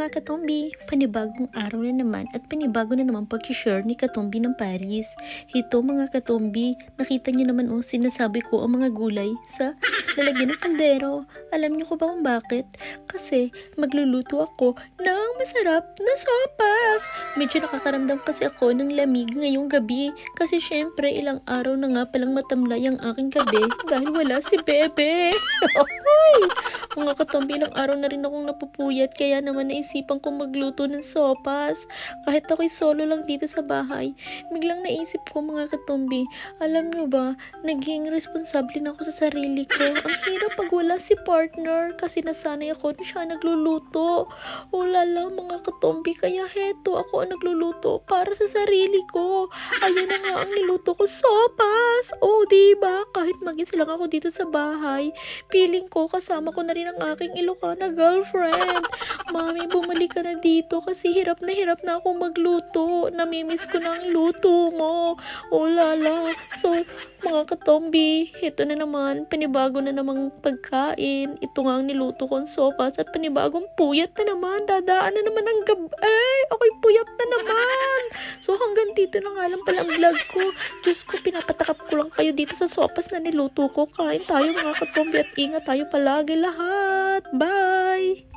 mga katombi, panibagong araw na naman at panibago na naman pag-share ni Katombi ng Paris. Ito mga katombi, nakita niyo naman oh, sinasabi ko ang mga gulay sa lalagyan ng kaldero. Alam niyo ko ba kung bakit? Kasi magluluto ako ng masarap na sopas. Medyo nakakaramdam kasi ako ng lamig ngayong gabi. Kasi syempre ilang araw na nga palang matamlay ang aking gabi dahil wala si Bebe. Mga katambi, araw na rin akong napupuyat kaya naman naisipan kong magluto ng sopas. Kahit ako'y solo lang dito sa bahay, biglang naisip ko mga katambi, alam nyo ba, naging responsable na ako sa sarili ko. Ang hirap pag wala si partner kasi nasanay ako na siya nagluluto. O lala mga katombi, kaya heto ako ang nagluluto para sa sarili ko. Ayun na nga ang niluto ko, sopas. O diba, kahit mag-isa lang ako dito sa bahay, feeling ko kasama ko na rin ang aking Ilocana girlfriend. Mami, bumalik ka na dito kasi hirap na hirap na akong magluto. Namimiss ko ang luto mo. Oh lala. So, mga katombi, ito na naman, panibago na namang pagkain. Ito nga ang niluto kong sopas at panibagong puyat na naman. Dadaan na naman ang gab... Ay, ako'y puyat na naman. Dito na nga lang pala ang vlog ko. Diyos ko, pinapatakap ko lang kayo dito sa sopas na niluto ko. Kain tayo mga katombi at ingat tayo palagi lahat. Bye!